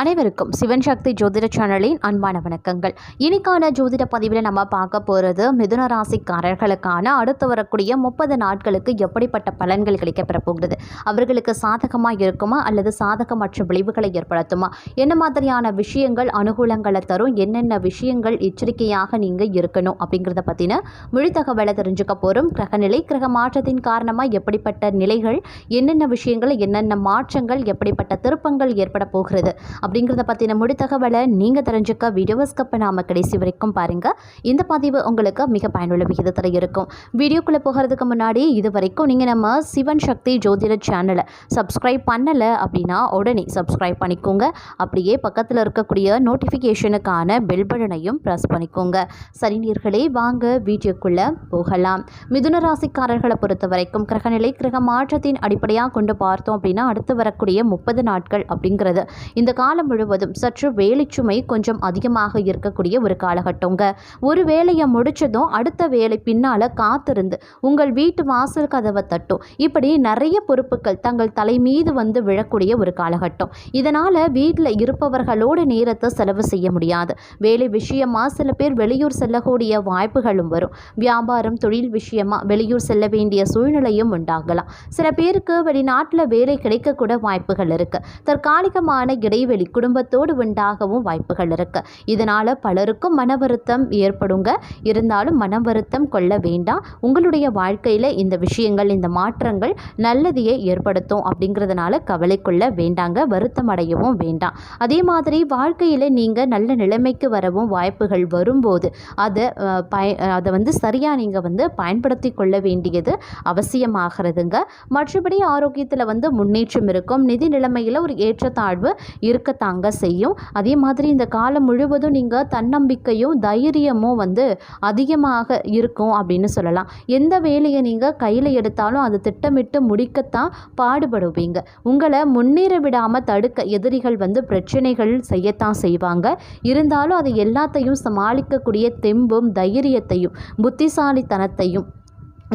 அனைவருக்கும் சிவன் சக்தி ஜோதிட சேனலின் அன்பான வணக்கங்கள். இனிக்கான ஜோதிட பதிவில் நம்ம பார்க்க போகிறது மிதுன ராசிக்காரர்களுக்கான அடுத்து வரக்கூடிய முப்பது நாட்களுக்கு எப்படிப்பட்ட பலன்கள் கிடைக்கப்பெற போகிறது? அவர்களுக்கு சாதகமாக இருக்குமா? அல்லது சாதகமற்ற விளைவுகளை ஏற்படுத்துமா? என்ன மாதிரியான விஷயங்கள் அனுகூலங்களை தரும்? என்னென்ன விஷயங்கள் எச்சரிக்கையாக நீங்கள் இருக்கணும்? அப்படிங்கிறத பற்றின முழு தகவலை தெரிஞ்சுக்க போகிறோம் கிரகநிலை கிரக மாற்றத்தின் காரணமாக எப்படிப்பட்ட நிலைகள் என்னென்ன விஷயங்கள் என்னென்ன மாற்றங்கள் எப்படிப்பட்ட திருப்பங்கள் ஏற்பட போகிறது? அப்படிங்கிறத பற்றின முடி தகவலை நீங்கள் தெரிஞ்சுக்க வீடியோவை ஸ்கப் பண்ணாமல் கடைசி வரைக்கும் பாருங்கள் இந்த பதிவு உங்களுக்கு மிக பயனுள்ள விகிதத்தில் இருக்கும். வீடியோக்குள்ளே போகிறதுக்கு முன்னாடி இது வரைக்கும் நீங்கள் நம்ம சிவன் சக்தி ஜோதிட சேனலை சப்ஸ்கிரைப் பண்ணலை அப்படின்னா உடனே சப்ஸ்கிரைப் பண்ணிக்கோங்க. அப்படியே பக்கத்தில் இருக்கக்கூடிய நோட்டிஃபிகேஷனுக்கான பெல் பட்டனையும் ப்ரெஸ் பண்ணிக்கோங்க. சரி நீர்களே வாங்க வீடியோக்குள்ளே போகலாம். மிதுன ராசிக்காரர்களை பொறுத்த வரைக்கும் கிரகநிலை கிரக மாற்றத்தின் அடிப்படையாக கொண்டு பார்த்தோம் அப்படின்னா அடுத்து வரக்கூடிய முப்பது நாட்கள் அப்படிங்கிறது. இந்த காலம் முழுவதும் சற்று வேலைச்சுமை கொஞ்சம் அதிகமாக இருக்கக்கூடிய ஒரு காலகட்டங்க. ஒரு வேலையை முடிச்சதும் அடுத்த வேலை பின்னால் காத்திருந்து உங்கள் வீட்டு வாசல் கதவை தட்டும். இப்படி நிறைய பொறுப்புகள் தங்கள் தலை மீது வந்து விழக்கூடிய ஒரு காலகட்டம். இதனால் வீட்டில் இருப்பவர்களோடு நேரத்தை செலவு செய்ய முடியாது. வேலை விஷயமா சில பேர் வெளியூர் செல்லக்கூடிய வாய்ப்புகளும் வரும். வியாபாரம் தொழில் விஷயமா வெளியூர் செல்ல வேண்டிய சூழ்நிலையும் உண்டாகலாம். சில பேருக்கு வெளிநாட்டில் வேலை கிடைக்கக்கூட வாய்ப்புகள் இருக்கு. தற்காலிகமான இடைவெளி குடும்பத்தோடு உண்டாகவும் வாய்ப்புகள் இருக்கு. இதனால பலருக்கும் மன வருத்தம் ஏற்படுங்க. இருந்தாலும் மன வருத்தம் கொள்ள வேண்டாம். உங்களுடைய வாழ்க்கையில் இந்த விஷயங்கள் இந்த மாற்றங்கள் நல்லதையே ஏற்படுத்தும் அப்படிங்கிறதுனால கவலை கொள்ள வேண்டாங்க. வருத்தம் அடையவும் வேண்டாம். அதே மாதிரி வாழ்க்கையில் நீங்கள் நல்ல நிலைமைக்கு வரவும் வாய்ப்புகள் வரும்போது அதை பய அதை வந்து சரியாக நீங்கள் வந்து பயன்படுத்தி கொள்ள வேண்டியது அவசியமாகிறதுங்க. மற்றபடி ஆரோக்கியத்தில் வந்து முன்னேற்றம் இருக்கும். நிதி நிலைமையில் ஒரு ஏற்றத்தாழ்வு இருக்க தாங்க செய்யும். அதே மாதிரி இந்த காலம் முழுவதும் நீங்கள் தன்னம்பிக்கையும் தைரியமும் வந்து அதிகமாக இருக்கும் அப்படின்னு சொல்லலாம். எந்த வேலையை நீங்கள் கையில் எடுத்தாலும் அது திட்டமிட்டு முடிக்கத்தான் பாடுபடுவீங்க. உங்களை முன்னேற விடாமல் தடுக்க எதிரிகள் வந்து பிரச்சனைகள் செய்யத்தான் செய்வாங்க. இருந்தாலும் அதை எல்லாத்தையும் சமாளிக்கக்கூடிய தெம்பும் தைரியத்தையும் புத்திசாலித்தனத்தையும்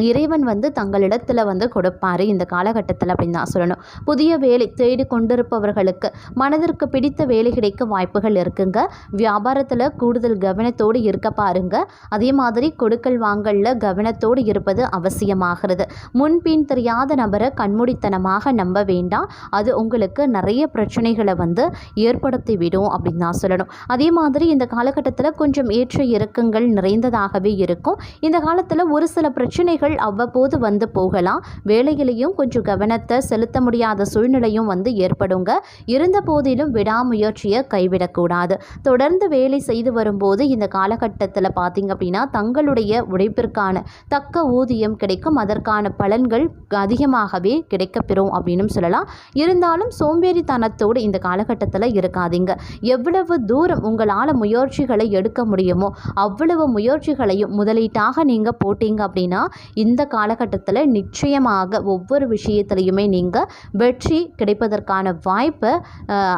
இறைவன் வந்து தங்களிடத்தில் வந்து கொடுப்பாரு இந்த காலகட்டத்தில் அப்படின்னு தான் சொல்லணும். புதிய வேலை தேடி கொண்டிருப்பவர்களுக்கு மனதிற்கு பிடித்த வேலை கிடைக்க வாய்ப்புகள் இருக்குங்க. வியாபாரத்தில் கூடுதல் கவனத்தோடு இருக்க பாருங்க. அதே மாதிரி கொடுக்கல் வாங்கலில் கவனத்தோடு இருப்பது அவசியமாகிறது. முன்பின் தெரியாத நபரை கண்மூடித்தனமாக நம்ப வேண்டாம். அது உங்களுக்கு நிறைய பிரச்சனைகளை வந்து ஏற்படுத்தி விடும் அப்படின்னு தான் சொல்லணும். அதே மாதிரி இந்த காலகட்டத்தில் கொஞ்சம் ஏற்ற இறக்கங்கள் நிறைந்ததாகவே இருக்கும். இந்த காலத்தில் ஒரு சில பிரச்சனைகள் அவ்வப்போது வந்து போகலாம். வேலையிலையும் கொஞ்சம் கவனத்தை செலுத்த முடியாத சூழ்நிலையும் வந்து ஏற்படுங்க. இருந்த போதிலும் விடாமுயற்சியை கைவிடக்கூடாது. தொடர்ந்து வேலை செய்து வரும்போது இந்த காலகட்டத்தில் பார்த்தீங்க அப்படின்னா தங்களுடைய உழைப்பிற்கான தக்க ஊதியம் கிடைக்கும். அதற்கான பலன்கள் அதிகமாகவே கிடைக்கப்பெறும் அப்படின்னு சொல்லலாம். இருந்தாலும் சோம்பேறித்தனத்தோடு இந்த காலகட்டத்தில் இருக்காதீங்க. எவ்வளவு தூரம் உங்களால் முயற்சிகளை எடுக்க முடியுமோ அவ்வளவு முயற்சிகளையும் முதலீட்டாக நீங்கள் போட்டீங்க அப்படின்னா இந்த காலகட்டத்தில் நிச்சயமாக ஒவ்வொரு விஷயத்துலையுமே நீங்கள் வெற்றி கிடைப்பதற்கான வாய்ப்பை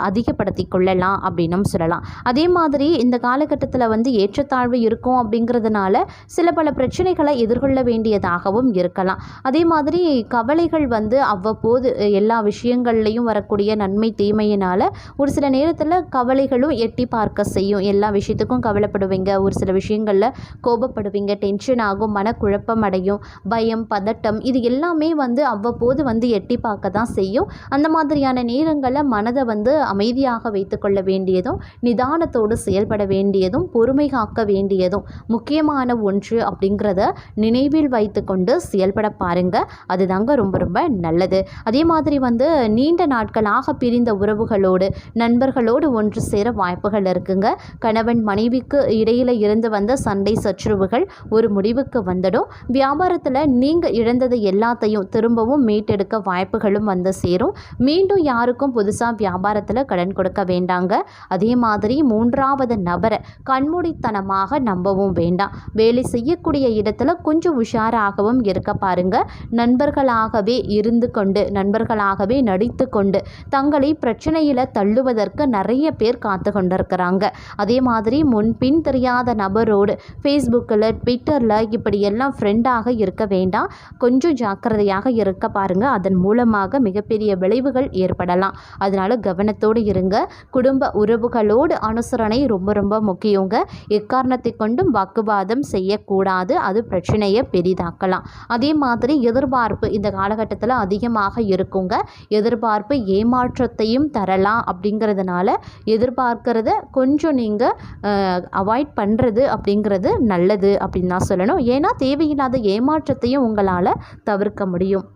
அதிகப்படுத்தி கொள்ளலாம் அப்படின்னும் சொல்லலாம். அதே மாதிரி இந்த காலகட்டத்தில் வந்து ஏற்றத்தாழ்வு இருக்கும் அப்படிங்கிறதுனால சில பல பிரச்சனைகளை எதிர்கொள்ள வேண்டியதாகவும் இருக்கலாம். அதே மாதிரி கவலைகள் வந்து அவ்வப்போது எல்லா விஷயங்கள்லையும் வரக்கூடிய நன்மை தீமையினால் ஒரு சில நேரத்தில் கவலைகளும் எட்டி பார்க்க செய்யும். எல்லா விஷயத்துக்கும் கவலைப்படுவீங்க. ஒரு சில விஷயங்களில் கோபப்படுவீங்க. டென்ஷன் ஆகும். மனக்குழப்பம் அடையும். பயம் பதட்டம் இது எல்லாமே வந்து அவ்வப்போது வந்து எட்டி பார்க்க தான் செய்யும். அந்த மாதிரியான நேரங்களில் மனதை வந்து அமைதியாக வைத்துக்கொள்ள வேண்டியதும் நிதானத்தோடு செயல்பட வேண்டியதும் பொறுமை காக்க வேண்டியதும் முக்கியமான ஒன்று அப்படிங்கிறத நினைவில் வைத்துக்கொண்டு செயல்பட பாருங்க. அதுதாங்க ரொம்ப ரொம்ப நல்லது. அதே மாதிரி வந்து நீண்ட நாட்களாக பிரிந்த உறவுகளோடு நண்பர்களோடு ஒன்று சேர வாய்ப்புகள் இருக்குங்க. கணவன் மனைவிக்கு இடையில இருந்து வந்த சண்டை சச்சரவுகள் ஒரு முடிவுக்கு வந்துடும். வியாபாரத்தில் நீங்கள் இழந்தது எல்லாத்தையும் திரும்பவும் மீட்டெடுக்க வாய்ப்புகளும் வந்து சேரும். மீண்டும் யாருக்கும் புதுசாக வியாபாரத்தில் கடன் கொடுக்க வேண்டாங்க. அதே மாதிரி மூன்றாவது நபரை கண்மூடித்தனமாக நம்பவும் வேண்டாம். வேலை செய்யக்கூடிய இடத்துல கொஞ்சம் உஷாராகவும் இருக்க பாருங்க. நண்பர்களாகவே இருந்து கொண்டு நண்பர்களாகவே நடித்து கொண்டு தங்களை பிரச்சனையில் தள்ளுவதற்கு நிறைய பேர் காத்து கொண்டிருக்கிறாங்க. அதே மாதிரி முன்பின் தெரியாத நபரோடு ஃபேஸ்புக்கில் ட்விட்டரில் இப்படி எல்லாம் ஃப்ரெண்டாக இருக்க வேண்டாம். கொஞ்சம் ஜாக்கிரதையாக இருக்க பாருங்கள் அதன் மூலமாக மிகப்பெரிய விளைவுகள் ஏற்படலாம். அதனால் கவனத்தோடு இருங்க. குடும்ப உறவுகளோடு அனுசரணை ரொம்ப ரொம்ப முக்கியங்க. எக்காரணத்தை கொண்டும் வாக்குவாதம் செய்யக்கூடாது. அது பிரச்சனையை பெரிதாக்கலாம். அதே மாதிரி எதிர்பார்ப்பு இந்த காலகட்டத்தில் அதிகமாக இருக்குங்க. எதிர்பார்ப்பு ஏமாற்றத்தையும் தரலாம் அப்படிங்கிறதுனால எதிர்பார்க்கிறத கொஞ்சம் நீங்கள் அவாய்ட் பண்ணுறது அப்படிங்கிறது நல்லது அப்படின்னு தான் சொல்லணும். ஏன்னா தேவையில்லாத ஏமாற்றத்தையும் உங்களால் தவிர்க்க முடியும்.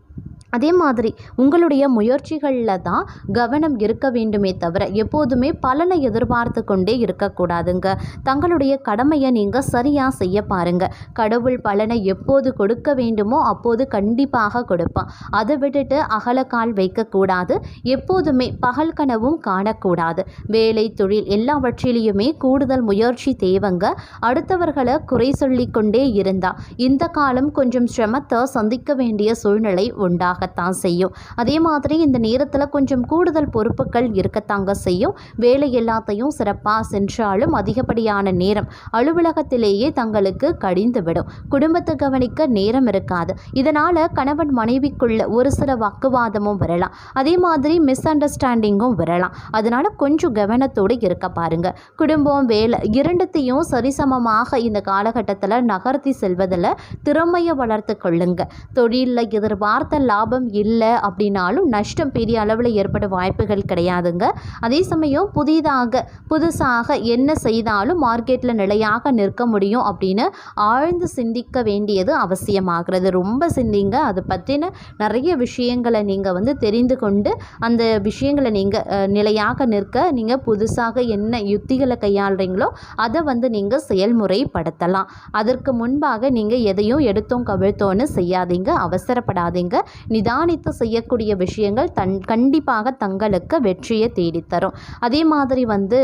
அதே மாதிரி உங்களுடைய முயற்சிகளில் தான் கவனம் இருக்க வேண்டுமே தவிர எப்போதுமே பலனை எதிர்பார்த்து கொண்டே இருக்கக்கூடாதுங்க. தங்களுடைய கடமையை நீங்கள் சரியாக செய்ய பாருங்கள் கடவுள் பலனை எப்போது கொடுக்க வேண்டுமோ அப்போது கண்டிப்பாக கொடுப்பான். அதை விட்டுட்டு அகலக்கால் வைக்கக்கூடாது. எப்போதுமே பகல் கனவும் காணக்கூடாது. வேலை தொழில் எல்லாவற்றிலையுமே கூடுதல் முயற்சி தேவைங்க. அடுத்தவர்களை குறை சொல்லிக்கொண்டே இருந்தால் இருந்தா இந்த காலம் கொஞ்சம் சிரமத்தை சந்திக்க வேண்டிய சூழ்நிலை உண்டாகும். இருக்கத்தான் செய்யும். அதே மாதிரி இந்த நேரத்தில் கொஞ்சம் கூடுதல் பொறுப்புகள் இருக்கத்தாங்க செய்யும். வேலை எல்லாத்தையும் சிறப்பாக சென்றாலும் அதிகப்படியான நேரம் அலுவலகத்திலேயே தங்களுக்கு கடிந்துவிடும். குடும்பத்தை கவனிக்க நேரம் இருக்காது. இதனால் கணவன் மனைவிக்குள்ள ஒரு சில வாக்குவாதமும் வரலாம். அதே மாதிரி மிஸ் அண்டர்ஸ்டாண்டிங்கும் வரலாம். அதனால் கொஞ்சம் கவனத்தோடு இருக்க பாருங்கள் குடும்பம் வேலை இரண்டுத்தையும் சரிசமமாக இந்த காலகட்டத்தில் நகர்த்தி செல்வதில் திறமையை வளர்த்து கொள்ளுங்க. தொழிலில் எதிர்பார்த்த லாபம் லாபம் இல்லை அப்படின்னாலும் நஷ்டம் பெரிய அளவில் ஏற்பட வாய்ப்புகள் கிடையாதுங்க. அதே சமயம் புதிதாக புதுசாக என்ன செய்தாலும் மார்க்கெட்டில் நிலையாக நிற்க முடியும் அப்படின்னு ஆழ்ந்து சிந்திக்க வேண்டியது அவசியமாகிறது. ரொம்ப சிந்திங்க. அதை பற்றின நிறைய விஷயங்களை நீங்கள் வந்து தெரிந்து கொண்டு அந்த விஷயங்களை நீங்கள் நிலையாக நிற்க நீங்கள் புதுசாக என்ன யுத்திகளை கையாளுறீங்களோ அதை வந்து நீங்கள் செயல்முறைப்படுத்தலாம். அதற்கு முன்பாக நீங்கள் எதையும் எடுத்தோம் கவிழ்த்தோன்னு செய்யாதீங்க. அவசரப்படாதீங்க. நிதானித்து செய்யக்கூடிய விஷயங்கள் தன் கண்டிப்பாக தங்களுக்கு வெற்றியை தேடித்தரும். அதே மாதிரி வந்து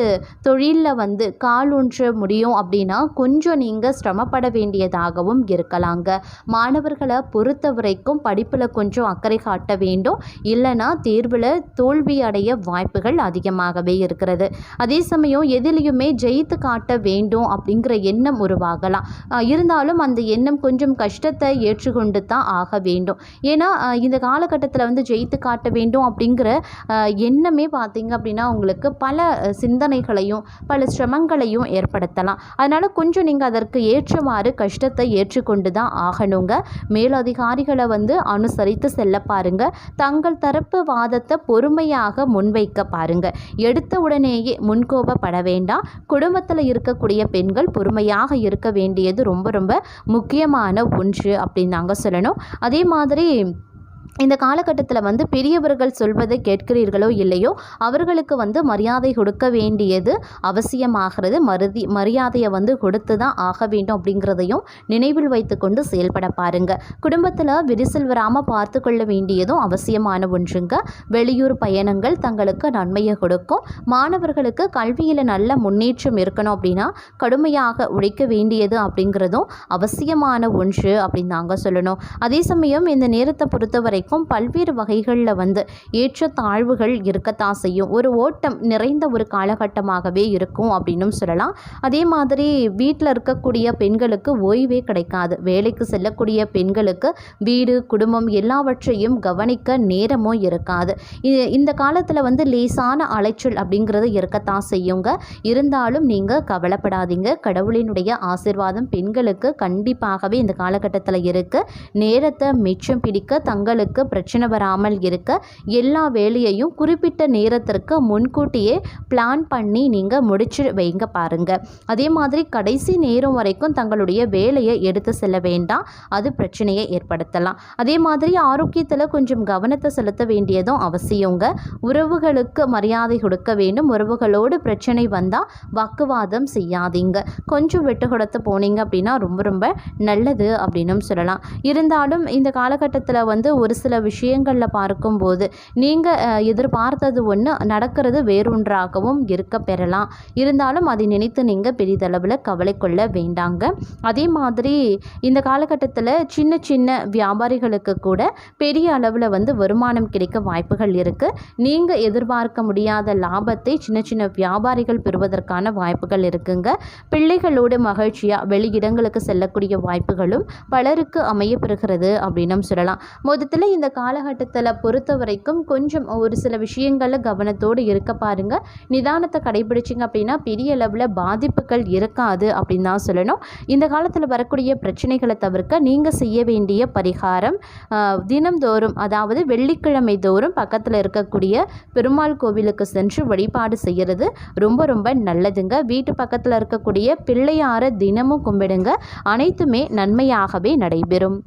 தொழிலில் வந்து கால் ஊன்ற முடியும் அப்படின்னா கொஞ்சம் நீங்கள் சிரமப்பட வேண்டியதாகவும் இருக்கலாங்க. மாணவர்களை பொறுத்த வரைக்கும் படிப்பில் கொஞ்சம் அக்கறை காட்ட வேண்டும். இல்லைன்னா தேர்வில் தோல்வி அடைய வாய்ப்புகள் அதிகமாகவே இருக்கிறது. அதே சமயம் எதிலையுமே ஜெயித்து காட்ட வேண்டும் அப்படிங்கிற எண்ணம் உருவாகலாம். இருந்தாலும் அந்த எண்ணம் கொஞ்சம் கஷ்டத்தை ஏற்றுக்கொண்டு தான் ஆக வேண்டும். ஏன்னா இந்த காலகட்டத்தில் வந்து ஜெயித்து காட்ட வேண்டும் அப்படிங்கிற எண்ணமே பார்த்திங்க அப்படின்னா உங்களுக்கு பல சிந்தனைகளையும் பல சிரமங்களையும் ஏற்படுத்தலாம். அதனால் கொஞ்சம் நீங்கள் அதற்கு ஏற்றமாறு கஷ்டத்தை ஏற்றுக்கொண்டு தான் ஆகணுங்க. மேலதிகாரிகளை வந்து அனுசரித்து செல்ல பாருங்க. தங்கள் தரப்பு வாதத்தை பொறுமையாக முன்வைக்க பாருங்க. எடுத்த உடனேயே முன்கோபப்பட வேண்டாம். குடும்பத்தில் இருக்கக்கூடிய பெண்கள் பொறுமையாக இருக்க வேண்டியது ரொம்ப ரொம்ப முக்கியமான ஒன்று அப்படின்னு நாங்கள் சொல்லணும். அதே மாதிரி இந்த காலகட்டத்தில் வந்து பெரியவர்கள் சொல்வதை கேட்கிறீர்களோ இல்லையோ அவர்களுக்கு வந்து மரியாதை கொடுக்க வேண்டியது அவசியமாகிறது. மருதி மரியாதையை வந்து கொடுத்து தான் ஆக வேண்டும் அப்படிங்கிறதையும் நினைவில் வைத்துக்கொண்டு செயல்பட பாருங்க. குடும்பத்தில் விரிசல் வராமல் பார்த்து கொள்ள வேண்டியதும் அவசியமான ஒன்றுங்க. வெளியூர் பயணங்கள் தங்களுக்கு நன்மையை கொடுக்கும். மாணவர்களுக்கு கல்வியில் நல்ல முன்னேற்றம் இருக்கணும் அப்படின்னா கடுமையாக உழைக்க வேண்டியது அப்படிங்கிறதும் அவசியமான ஒன்று அப்படின்னு நாங்கள் சொல்லணும். அதே சமயம் இந்த நேரத்தை பொறுத்தவரை வரைக்கும் பல்வேறு வகைகளில் வந்து ஏற்ற தாழ்வுகள் இருக்கத்தான் செய்யும். ஒரு ஓட்டம் நிறைந்த ஒரு காலகட்டமாகவே இருக்கும் அப்படின்னும் சொல்லலாம். அதே மாதிரி வீட்டில் இருக்கக்கூடிய பெண்களுக்கு ஓய்வே கிடைக்காது. வேலைக்கு செல்லக்கூடிய பெண்களுக்கு வீடு குடும்பம் எல்லாவற்றையும் கவனிக்க நேரமும் இருக்காது. இந்த காலத்தில் வந்து லேசான அலைச்சல் அப்படிங்கிறது இருக்கத்தான் செய்யுங்க. இருந்தாலும் நீங்கள் கவலைப்படாதீங்க. கடவுளினுடைய ஆசிர்வாதம் பெண்களுக்கு கண்டிப்பாகவே இந்த காலகட்டத்தில் இருக்குது நேரத்தை மிச்சம் பிடிக்க தங்களுக்கு உங்களுக்கு பிரச்சனை வராமல் இருக்க எல்லா வேலையையும் குறிப்பிட்ட நேரத்திற்கு முன்கூட்டியே பிளான் பண்ணி நீங்கள் முடிச்சு வைங்க பாருங்கள் அதே மாதிரி கடைசி நேரம் வரைக்கும் தங்களுடைய வேலையை எடுத்து செல்ல வேண்டாம். அது பிரச்சனையை ஏற்படுத்தலாம். அதே மாதிரி ஆரோக்கியத்தில் கொஞ்சம் கவனத்தை செலுத்த வேண்டியதும் அவசியங்க. உறவுகளுக்கு மரியாதை கொடுக்க வேண்டும். உறவுகளோடு பிரச்சனை வந்தால் வாக்குவாதம் செய்யாதீங்க. கொஞ்சம் விட்டு கொடுத்து போனீங்க அப்படின்னா ரொம்ப ரொம்ப நல்லது அப்படின்னு சொல்லலாம். இருந்தாலும் இந்த காலகட்டத்தில் வந்து ஒரு சில விஷயங்களில் பார்க்கும்போது நீங்கள் எதிர்பார்த்தது ஒன்று நடக்கிறது வேறொன்றாகவும் இருக்க பெறலாம். இருந்தாலும் அதை நினைத்து நீங்கள் பெரிதளவில் கவலை கொள்ள வேண்டாங்க. அதே மாதிரி இந்த காலகட்டத்தில் சின்ன சின்ன வியாபாரிகளுக்கு கூட பெரிய அளவில் வந்து வருமானம் கிடைக்க வாய்ப்புகள் இருக்குது நீங்கள் எதிர்பார்க்க முடியாத லாபத்தை சின்ன சின்ன வியாபாரிகள் பெறுவதற்கான வாய்ப்புகள் இருக்குங்க. பிள்ளைகளோடு மகிழ்ச்சியாக வெளியிடங்களுக்கு செல்லக்கூடிய வாய்ப்புகளும் பலருக்கு அமைய பெறுகிறது அப்படின்னும் சொல்லலாம். மொத்தத்தில் இந்த காலகட்டத்தில் பொறுத்த வரைக்கும் கொஞ்சம் ஒரு சில விஷயங்களில் கவனத்தோடு இருக்க பாருங்க. நிதானத்தை கடைபிடிச்சிங்க அப்படின்னா பெரிய அளவில் பாதிப்புகள் இருக்காது அப்படின்னு தான் சொல்லணும். இந்த காலத்தில் வரக்கூடிய பிரச்சனைகளை தவிர்க்க நீங்கள் செய்ய வேண்டிய பரிகாரம் தினம்தோறும் அதாவது வெள்ளிக்கிழமை தோறும் பக்கத்தில் இருக்கக்கூடிய பெருமாள் கோவிலுக்கு சென்று வழிபாடு செய்கிறது ரொம்ப ரொம்ப நல்லதுங்க. வீட்டு பக்கத்தில் இருக்கக்கூடிய பிள்ளையார தினமும் கும்பிடுங்க. அனைத்துமே நன்மையாகவே நடைபெறும்.